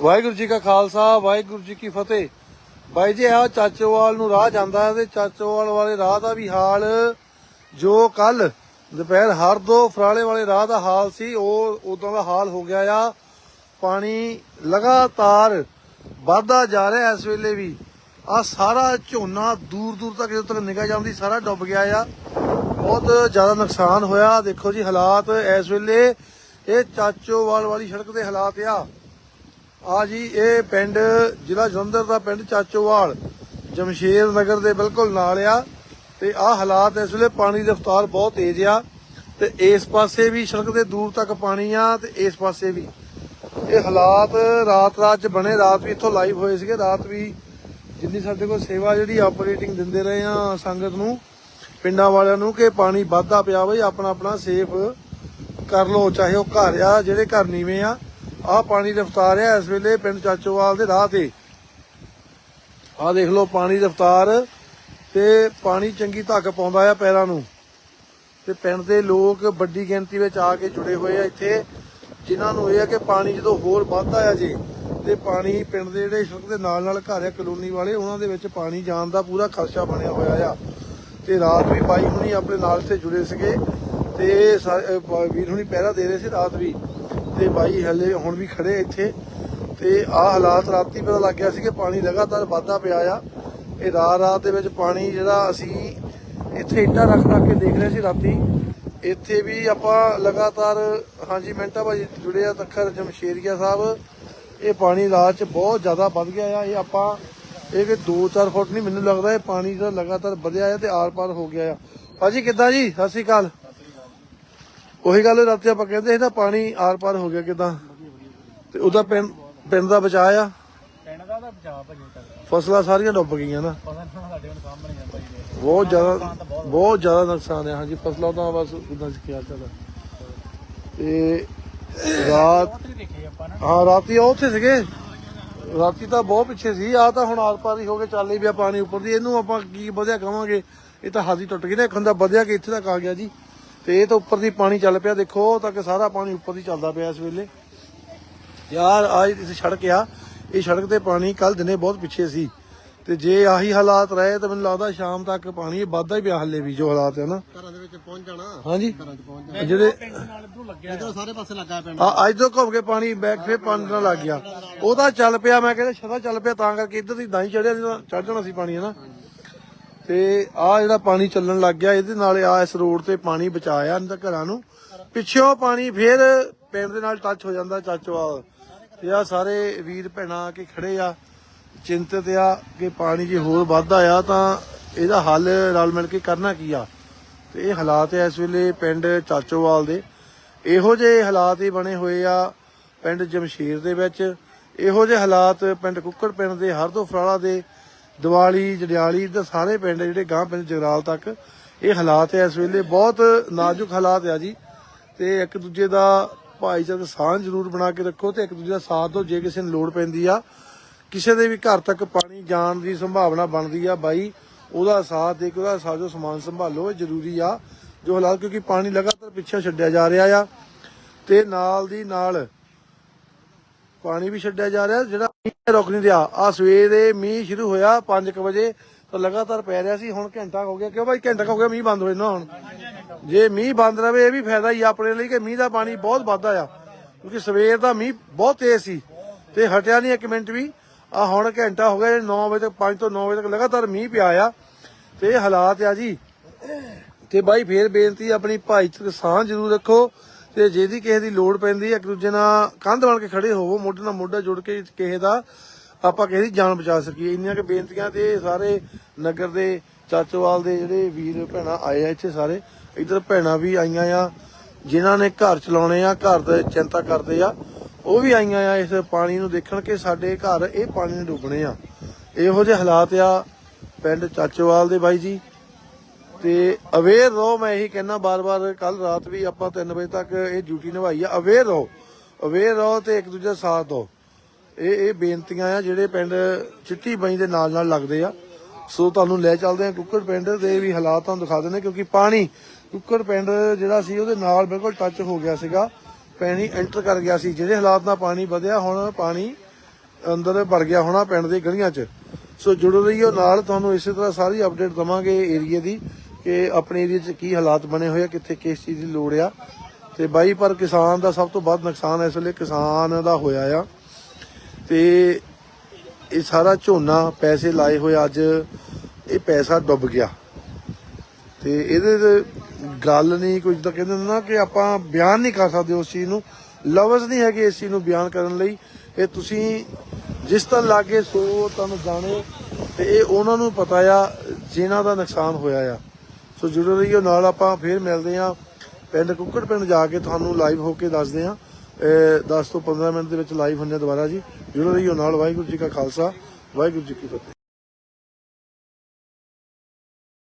ਵਾਹਿਗੁਰੂ ਜੀ ਕਾ ਖਾਲਸਾ, ਵਾਹਿਗੁਰੂ ਜੀ ਕੀ ਫਤਿਹ। ਬਾਈ ਜੀ ਆ ਚਾਚੋਵਾਲ ਨੂੰ ਰਾਹ ਜਾਂਦਾ ਹੈ ਤੇ ਚਾਚੋਵਾਲ ਵਾਲੇ ਰਾਹ ਦਾ ਵੀ ਹਾਲ ਜੋ ਕੱਲ ਦੁਪਹਿਰ ਹਰ ਦੋ ਫਰਾਲੇ ਵਾਲੇ ਰਾਹ ਦਾ ਹਾਲ ਸੀ, ਉਹ ਉਦੋਂ ਦਾ ਹਾਲ ਹੋ ਗਿਆ ਆ। ਪਾਣੀ ਲਗਾਤਾਰ ਵੱਧਦਾ ਜਾ ਰਿਹਾ ਇਸ ਵੇਲੇ ਵੀ। ਆ ਸਾਰਾ ਝੋਨਾ ਦੂਰ ਦੂਰ ਤੱਕ ਜਦੋਂ ਤੱਕ ਨਿਗਾਹ ਜਾਂਦੀ ਸਾਰਾ ਡੁੱਬ ਗਿਆ ਆ। ਬਹੁਤ ਜ਼ਿਆਦਾ ਨੁਕਸਾਨ ਹੋਇਆ। ਦੇਖੋ ਜੀ, ਹਾਲਾਤ ਇਸ ਵੇਲੇ ਇਹ ਚਾਚੋਵਾਲ ਵਾਲੀ ਸੜਕ ਦੇ ਹਾਲਾਤ ਆ। ਆ ਜੀ, ਇਹ ਪਿੰਡ ਜ਼ਿਲ੍ਹਾ ਜਲੰਧਰ ਦਾ ਪਿੰਡ ਚਾਚੋਵਾਲ, ਜਮਸ਼ੇਰ ਨਗਰ ਦੇ ਬਿਲਕੁਲ ਨਾਲ ਆ ਤੇ ਆ ਹਾਲਾਤ ਇਸ ਵੇਲੇ ਪਾਣੀ ਦੀ ਰਫ਼ਤਾਰ ਬਹੁਤ ਤੇਜ਼ ਆ ਤੇ ਇਸ ਪਾਸੇ ਵੀ ਸੜਕ ਦੇ ਦੂਰ ਤੱਕ ਪਾਣੀ ਆ ਤੇ ਇਸ ਪਾਸੇ ਵੀ। ਇਹ ਹਾਲਾਤ ਰਾਤ ਰਾਤ ਚ ਬਣੇ, ਰਾਤ ਵੀ ਇੱਥੋਂ ਲਾਈਵ ਹੋਏ ਸੀਗੇ, ਰਾਤ ਵੀ ਜਿੰਨੀ ਸਾਡੇ ਕੋਲ ਸੇਵਾ ਜਿਹੜੀ ਆਪਰੇਟਿੰਗ ਦਿੰਦੇ ਰਹੇ ਆ ਸੰਗਤ ਨੂੰ, ਪਿੰਡਾਂ ਵਾਲਿਆਂ ਨੂੰ ਕਿ ਪਾਣੀ ਵਾਧਾ ਪਿਆ ਬਈ ਆਪਣਾ ਆਪਣਾ ਸੇਫ ਕਰ ਲੋ ਚਾਹੇ ਉਹ ਘਰ ਆ, ਜਿਹੜੇ ਘਰ ਨੀਵੇਂ ਆ ਆ ਪਾਣੀ ਰਫ਼ਤਾਰ ਆ ਇਸ ਵੇਲੇ ਪਿੰਡ ਚਾਚੋਵਾਲ ਦੇ ਰਾਹ ਤੇ। ਆ ਦੇਖ ਲਓ ਪਾਣੀ ਰਫ਼ਤਾਰ ਤੇ ਪਾਣੀ ਚੰਗੀ ਧੱਕ ਪਾਉਂਦਾ ਆ ਪੈਰਾਂ ਨੂੰ। ਤੇ ਪਿੰਡ ਦੇ ਲੋਕ ਵੱਡੀ ਗਿਣਤੀ ਵਿੱਚ ਆ ਕੇ ਜੁੜੇ ਹੋਏ ਆ ਇੱਥੇ, ਜਿਨ੍ਹਾਂ ਨੂੰ ਇਹ ਆ ਕਿ ਪਾਣੀ ਜਦੋਂ ਹੋਰ ਵੱਧਦਾ ਆ ਜੇ, ਤੇ ਪਾਣੀ ਪਿੰਡ ਦੇ ਜਿਹੜੇ ਸੜਕ ਦੇ ਨਾਲ ਨਾਲ ਘਰ ਆ, ਕਲੋਨੀ ਵਾਲੇ, ਉਹਨਾਂ ਦੇ ਵਿੱਚ ਪਾਣੀ ਜਾਣ ਦਾ ਪੂਰਾ ਖਰਚਾ ਬਣਿਆ ਹੋਇਆ ਆ। ਤੇ ਰਾਤ ਵੀ ਬਾਈ ਹੁਣੀ ਆਪਣੇ ਨਾਲ ਇੱਥੇ ਜੁੜੇ ਸੀਗੇ, ਤੇ ਸਾ- ਵੀਰ ਹੁਣੀ ਪਹਿਰਾ ਦੇ ਰਹੇ ਸੀ ਰਾਤ ਵੀ। ਤੇ ਬਾਈ ਹਲੇ ਹੁਣ ਵੀ ਖੜੇ ਇੱਥੇ। ਤੇ ਆ ਹਾਲਾਤ ਰਾਤੀ ਪਤਾ ਲੱਗ ਗਿਆ ਸੀ ਕਿ ਪਾਣੀ ਲਗਾਤਾਰ ਵਾਧਾ ਪਿਆ ਆ। ਇਹ ਰਾਤ ਰਾਤ ਦੇ ਵਿੱਚ ਪਾਣੀ ਜਿਹੜਾ ਅਸੀਂ ਇੱਥੇ ਇੱਟਾਂ ਰੱਖ ਰੱਖ ਕੇ ਦੇਖ ਰਹੇ ਸੀ ਰਾਤੀ। ਇੱਥੇ ਵੀ ਆਪਾਂ ਲਗਾਤਾਰ, ਹਾਂਜੀ ਮਿੰਟਾ ਭਾਜੀ ਜੁੜੇ ਆ ਤਖਰ ਜਮਸ਼ੇਰੀਆ ਸਾਹਿਬ। ਇਹ ਪਾਣੀ ਰਾਤ ਚ ਬਹੁਤ ਜ਼ਿਆਦਾ ਵੱਧ ਗਿਆ ਆ। ਇਹ ਆਪਾਂ, ਇਹ ਕਿ 2-4 ਫੁੱਟ ਨਹੀਂ ਮੈਨੂੰ ਲੱਗਦਾ ਇਹ ਪਾਣੀ ਜਿਹੜਾ ਲਗਾਤਾਰ ਵਧਿਆ ਆ ਤੇ ਆਰ-ਪਾਰ ਹੋ ਗਿਆ ਆ। ਭਾਜੀ ਕਿੱਦਾਂ ਜੀ? ਸਤਿ ਸ਼੍ਰੀ ਅਕਾਲ। ਉਹੀ ਗੱਲ ਰਾਤੀ ਆਪਾਂ ਕਹਿੰਦੇ ਸੀ ਨਾ ਪਾਣੀ ਆਰ-ਪਾਰ ਹੋ ਗਿਆ ਕਿਦਾਂ। ਤੇ ਉਹਦਾ ਪਿੰਡ ਪਿੰਡ ਦਾ ਬਚਾਅ ਆ। ਪਿੰਡ ਦਾ ਤਾਂ ਬਚਾ ਭਾਜੀ ਤੱਕ ਫਸਲਾਂ ਸਾਰੀਆਂ ਡੁੱਬ ਗਈਆਂ ਨਾ। ਸਾਡੇ ਹੁਣ ਸਾਹਮਣੇ ਆ ਦੇ। ਬਹੁਤ ਜ਼ਿਆਦਾ ਬਹੁਤ ਜ਼ਿਆਦਾ ਨੁਕਸਾਨ ਹੈ ਹਾਂਜੀ ਫਸਲਾਂ ਤਾਂ ਬਸ ਉਦਾਂ ਸਿੱਖਿਆ ਚੱਲ। ਤੇ ਰਾਤ ਹੀ ਰਾਤੀ ਉਹ ਉੱਥੇ ਸੀਗੇ। ਰਾਤੀ ਤਾਂ ਬਹੁਤ ਪਿੱਛੇ ਸੀ ਆ ਤਾਂ ਹੁਣ ਆਰ ਪਾਰ ਹੀ ਹੋ ਕੇ ਚੱਲ ਹੀ ਪਿਆ ਪਾਣੀ ਉੱਪਰ ਦੀ। ਇਹਨੂੰ ਆਪਾਂ ਕੀ ਵਧਿਆ ਕਵਾਂਗੇ? ਇਹ ਤਾਂ ਹਾਦੀ ਟੁੱਟ ਗਈ ਨਾ ਇੱਕ ਹੁੰਦਾ ਵਧਿਆ ਕਿ ਇੱਥੇ ਤੱਕ ਆ ਗਿਆ ਜੀ। ਤੇ ਇਹ ਤਾਂ ਉੱਪਰ ਦੀ ਪਾਣੀ ਚੱਲ ਪਿਆ ਦੇਖੋ ਉਹ ਤੱਕ ਸਾਰਾ ਪਾਣੀ ਉੱਪਰ ਦੀ ਚੱਲਦਾ ਪਿਆ ਇਸ ਵੇਲੇ। ਯਾਰ ਆ ਇੱਥੇ ਸੜਕ ਆ ਇਹ ਸੜਕ ਤੇ ਪਾਣੀ ਕੱਲ ਦਿਨੇ ਬਹੁਤ ਪਿੱਛੇ ਸੀ। ਤੇ ਜੇ ਆਹੀ ਹਾਲਾਤ ਰਹੇ ਤਾਂ ਮੈਨੂੰ ਲੱਗਦਾ ਸ਼ਾਮ ਤੱਕ ਪਾਣੀ ਵੱਧਦਾ ਹੀ ਪਿਆ ਹੱਲੇ ਵੀ ਜੋ ਹਾਲਾਤ ਹੈ ਨਾ। ਘਰਾਂ ਦੇ ਵਿੱਚ ਪਹੁੰਚ ਜਾਣਾ। ਹਾਂਜੀ। ਘਰਾਂ 'ਚ ਪਹੁੰਚ ਜਾਣਾ। ਜਿਹੜੇ ਪਿੰਡ ਨਾਲ ਇਧਰੋਂ ਲੱਗਿਆ। ਇਧਰੋਂ ਸਾਰੇ ਪਾਸੇ ਲੱਗਾ ਪਿੰਡ। ਆ ਅੱਜ ਤੋਂ ਘੁੰਮ ਕੇ ਪਾਣੀ ਬੈਕ ਫੇਰ ਪਾਣੀ ਨਾਲ ਲੱਗ ਗਿਆ। ਉਹਦਾ ਚੱਲ ਪਿਆ ਮੈਂ ਕਹਿੰਦਾ ਛਦਾ ਚੱਲ ਪਿਆ ਤਾਂ ਕਰਕੇ ਇੱਧਰ ਦੀ ਦਾਈ ਚੜਿਆ ਚੜ ਜਾਣਾ ਸੀ ਪਾਣੀ ਹਨਾ ਤੇ ਆ ਜਿਹੜਾ ਪਾਣੀ ਚੱਲਣ ਲੱਗ ਗਿਆ, ਇਹਦੇ ਨਾਲ ਆ ਇਸ ਰੋਡ ਤੇ ਪਾਣੀ ਬਚਾਇਆ ਅੰਦਰ ਘਰਾਂ ਨੂੰ। ਪਿੱਛੋਂ ਪਾਣੀ ਫੇਰ ਪਿੰਡ ਦੇ ਨਾਲ ਟੱਚ ਹੋ ਜਾਂਦਾ ਚਾਚੋਵਾਲ ਤੇ ਆ ਸਾਰੇ ਵੀਰ ਭੈਣਾਂ ਆ ਕੇ ਖੜੇ ਆ। ਚਿੰਤਤ ਆ ਕਿ ਪਾਣੀ ਜੇ ਹੋਰ ਵੱਧਦਾ ਆ ਤਾਂ ਇਹਦਾ ਹੱਲ ਰਲ ਮਿਲ ਕੇ ਕਰਨਾ ਕੀ ਆ। ਤੇ ਇਹ ਹਾਲਾਤ ਆ ਇਸ ਵੇਲੇ ਪਿੰਡ ਚਾਚੋਵਾਲ ਦੇ। ਇਹੋ ਜਿਹੇ ਹਾਲਾਤ ਹੀ ਬਣੇ ਹੋਏ ਆ ਪਿੰਡ ਜਮਸ਼ੀਰ ਦੇ ਵਿੱਚ। ਇਹੋ ਜਿਹੇ ਹਾਲਾਤ ਪਿੰਡ ਕੁੱਕੜ ਪਿੰਡ ਦੇ, ਹਰਦੋ ਫਰਾਲਾ ਦੇ ਦੀਵਾਲੀ ਜੜਿਆਲੀ ਦੇ ਸਾਰੇ ਪਿੰਡ ਜਿਹੜੇ ਗਾਂ ਪਿੰਡ ਜਗਰਾਲ ਤੱਕ, ਇਹ ਹਾਲਾਤ ਆ ਇਸ ਵੇਲੇ, ਬਹੁਤ ਨਾਜ਼ੁਕ ਹਾਲਾਤ ਆ ਜੀ। ਤੇ ਇੱਕ ਦੂਜੇ ਦਾ ਭਾਈਚਾਰਕ ਸਾਂਝ ਜ਼ਰੂਰ ਬਣਾ ਕੇ ਰੱਖੋ ਤੇ ਇੱਕ ਦੂਜੇ ਦਾ ਸਾਥ ਦਿਓ, ਜੇ ਕਿਸੇ ਨੂੰ ਲੋੜ ਪੈਂਦੀ ਆ। ਕਿਸੇ ਦੇ ਵੀ ਘਰ ਤੱਕ ਪਾਣੀ ਜਾਣ ਦੀ ਸੰਭਾਵਨਾ ਬਣਦੀ ਆ ਬਾਈ, ਉਹਦਾ ਸਾਥ ਦੇ ਕੇ ਉਹਦਾ ਸਾਜੋ ਸਮਾਨ ਸੰਭਾਲੋ, ਇਹ ਜ਼ਰੂਰੀ ਆ। ਜੋ ਹਾਲਾਤ, ਕਿਉਂਕਿ ਪਾਣੀ ਲਗਾਤਾਰ ਪਿੱਛੇ ਛੱਡਿਆ ਜਾ ਰਿਹਾ ਆ। ਤੇ ਨਾਲ ਦੀ ਨਾਲ ਪਾਣੀ ਵੀ ਛੱਡਿਆ ਜਾ ਰਿਹਾ, ਜਿਹੜਾ ਰੁਕ ਨਹੀਂ ਰਿਹਾ। ਆ ਸਵੇਰੇ ਮੀਂਹ ਸ਼ੁਰੂ ਹੋਇਆ 5 ਵਜੇ ਤਾਂ ਲਗਾਤਾਰ ਪੈ ਰਿਹਾ ਸੀ। ਹੁਣ ਘੰਟਾ ਹੋ ਗਿਆ। ਕਿਉਂ ਭਾਈ ਘੰਟਾ ਹੋ ਗਿਆ ਮੀਂਹ ਬੰਦ ਹੋਏ ਨਾ ਹੁਣ। ਜੇ ਮੀਂਹ ਬੰਦ ਰਵੇ ਇਹ ਵੀ ਫਾਇਦਾ ਹੀ ਆਪਣੇ ਲਈ ਕਿ ਮੀਂਹ ਦਾ ਪਾਣੀ ਬਹੁਤ ਵੱਧਦਾ ਆ। ਕਿਉਂਕਿ ਸਵੇਰ ਦਾ ਮੀਂਹ ਬਹੁਤ ਤੇਜ਼ ਸੀ ਤੇ ਹਟਿਆ ਨਹੀਂ ਇੱਕ ਮਿੰਟ ਵੀ। ਆ ਹੁਣ ਘੰਟਾ ਹੋ ਗਿਆ 9 ਵਜੇ ਤੱਕ 5 ਤੋਂ 9 ਵਜੇ ਤੱਕ ਲਗਾਤਾਰ ਮੀਂਹ ਪਿਆ ਆ। ਤੇ ਹਾਲਾਤ ਆ ਜੀ। ਤੇ ਬਾਈ ਫੇਰ ਬੇਨਤੀ ਆਪਣੀ ਭਾਈਚਾਰਕ ਸਾਂਝ ਜ਼ਰੂਰ ਰੱਖੋ। ਤੇ ਜਿਹਦੀ ਕਿਸੇ ਦੀ ਲੋੜ ਪੈਂਦੀ ਹੈ ਇੱਕ ਦੂਜੇ ਨਾਲ ਕੰਧ ਬਣ ਕੇ ਖੜੇ ਹੋਵੋ, ਮੋਢੇ ਨਾਲ ਮੋਢਾ ਜੋੜ ਕੇ ਕਿਸੇ ਦਾ ਆਪਾਂ ਕਿਸੇ ਦੀ ਜਾਨ ਬਚਾ ਸਕੀਏ। ਇੰਨੀਆਂ ਕਿ ਬੇਨਤੀਆਂ ਤੇ ਸਾਰੇ ਨਗਰ ਦੇ, ਚਾਚੋਵਾਲ ਦੇ ਜਿਹੜੇ ਵੀਰ ਭੈਣਾਂ ਆਏ ਆ ਇੱਥੇ ਸਾਰੇ। ਇਧਰ ਭੈਣਾਂ ਵੀ ਆਈਆਂ ਆ, ਜਿਨ੍ਹਾਂ ਨੇ ਘਰ ਚਲਾਉਣੇ ਆ, ਘਰ ਦੇ ਚਿੰਤਾ ਕਰਦੇ ਆ। ਉਹ ਵੀ ਆਈਆਂ ਆ ਇਸ ਪਾਣੀ ਨੂੰ ਦੇਖਣ ਕਿ ਸਾਡੇ ਘਰ ਇਹ ਪਾਣੀ ਨੂੰ ਡੁੱਬਣੇ ਆ। ਇਹੋ ਜਿਹੇ ਹਾਲਾਤ ਆ ਪਿੰਡ ਚਾਚੋਵਾਲ ਦੇ ਬਾਈ ਜੀ। ਤੇ ਅਵੇਅਰ ਰਹੋ, ਮੈਂ ਇਹੀ ਕਹਿਣਾ ਬਾਰ-ਬਾਰ ਕੱਲ ਰਾਤ ਵੀ ਆਪਾਂ 3 ਵਜੇ ਤੱਕ ਇਹ ਡਿਊਟੀ ਨਿਭਾਈ ਆ। ਅਵੇਅਰ ਰਹੋ ਅਵੇਅਰ ਰਹੋ ਤੇ ਇੱਕ ਦੂਜੇ ਦਾ ਸਾਥ ਦਿਓ। ਇਹ ਇਹ ਬੇਨਤੀਆਂ ਆ ਜਿਹੜੇ ਪਿੰਡ ਚਿੱਟੀ ਬਾਈ ਦੇ ਨਾਲ ਨਾਲ ਲੱਗਦੇ ਆ। ਸੋ ਤੁਹਾਨੂੰ ਲੈ ਚੱਲਦੇ ਆ ਕੁੱਕੜ ਪਿੰਡ ਦੇ ਵੀ ਹਾਲਾਤ ਤੁਹਾਨੂੰ ਦਿਖਾ ਦਿੰਦੇ ਕਿਉਂਕਿ ਪਾਣੀ, ਕੁੱਕੜ ਪਿੰਡ ਜਿਹੜਾ ਸੀ, ਉਹਦੇ ਨਾਲ ਬਿਲਕੁਲ ਟੱਚ ਹੋ ਗਿਆ ਸੀਗਾ। ਪਾਣੀ ਐਂਟਰ ਕਰ ਗਿਆ ਸੀ। ਜਿਹੜੇ ਹਾਲਾਤ ਨਾਲ ਪਾਣੀ ਵਧਿਆ, ਹੁਣ ਪਾਣੀ ਅੰਦਰ ਵੜ ਗਿਆ ਹੋਣਾ ਪਿੰਡ ਦੀ ਗਲੀਆਂ 'ਚ। ਸੋ ਜੁੜੋ ਰਹੀਓ ਨਾਲ, ਤੁਹਾਨੂੰ ਇਸੇ ਤਰ੍ਹਾਂ ਸਾਰੀ ਅਪਡੇਟ ਦਵਾਂਗੇ ਏਰੀਏ ਦੀ। ਕਿ ਆਪਣੇ ਏਰੀਏ 'ਚ ਕੀ ਹਾਲਾਤ ਬਣੇ ਹੋਏ ਆ, ਕਿੱਥੇ ਕਿਸ ਚੀਜ਼ ਦੀ ਲੋੜ ਆ। ਤੇ ਬਾਈ, ਪਰ ਕਿਸਾਨ ਦਾ ਸਭ ਤੋਂ ਵੱਧ ਨੁਕਸਾਨ ਇਸ ਵੇਲੇ ਕਿਸਾਨ ਦਾ ਹੋਇਆ ਆ। ਤੇ ਇਹ ਸਾਰਾ ਝੋਨਾ ਪੈਸੇ ਲਾਏ ਹੋਏ ਅੱਜ ਇਹ ਪੈਸਾ ਡੁੱਬ ਗਿਆ। ਤੇ ਇਹਦੇ ਤੇ ਗੱਲ ਨਹੀਂ ਕੁਝ ਤਾਂ ਕਹਿੰਦੇ ਨਾ ਕਿ ਆਪਾਂ ਬਿਆਨ ਨਹੀਂ ਕਰ ਸਕਦੇ ਉਸ ਚੀਜ਼ ਨੂੰ। ਲਫ਼ਜ਼ ਨਹੀਂ ਹੈਗੇ ਇਸ ਚੀਜ਼ ਨੂੰ ਬਿਆਨ ਕਰਨ ਲਈ। ਇਹ ਤੁਸੀਂ ਜਿਸ ਤਰ੍ਹਾਂ ਲਾਗੇ ਸੋ ਤੁਹਾਨੂੰ ਜਾਣੇ, ਤੇ ਇਹ ਉਹਨਾਂ ਨੂੰ ਪਤਾ ਆ, ਜਿਨ੍ਹਾਂ ਦਾ ਨੁਕਸਾਨ ਹੋਇਆ ਆ। ਸੋ ਜੁੜੇ ਰਹੀਓ, ਨਾਲ ਆਪਾਂ ਫੇਰ ਮਿਲਦੇ ਆ ਪਿੰਡ ਕੁੱਕੜ ਪਿੰਡ ਜਾ ਕੇ ਤੁਹਾਨੂੰ ਲਾਈਵ ਹੋ ਕੇ ਦੱਸਦੇ ਆ 10 ਤੋਂ 15 ਮਿੰਟ ਦੇ ਵਿੱਚ ਲਾਈਵ ਹੁੰਨੇ ਦੁਬਾਰਾ ਜੀ। ਜੁੜੇ ਰਹੀਓ ਨਾਲ, ਵਾਹਿਗੁਰੂ ਜੀ ਕਾ ਖਾਲਸਾ, ਵਾਹਿਗੁਰੂ ਜੀ ਕੀ ਫਤਿਹ।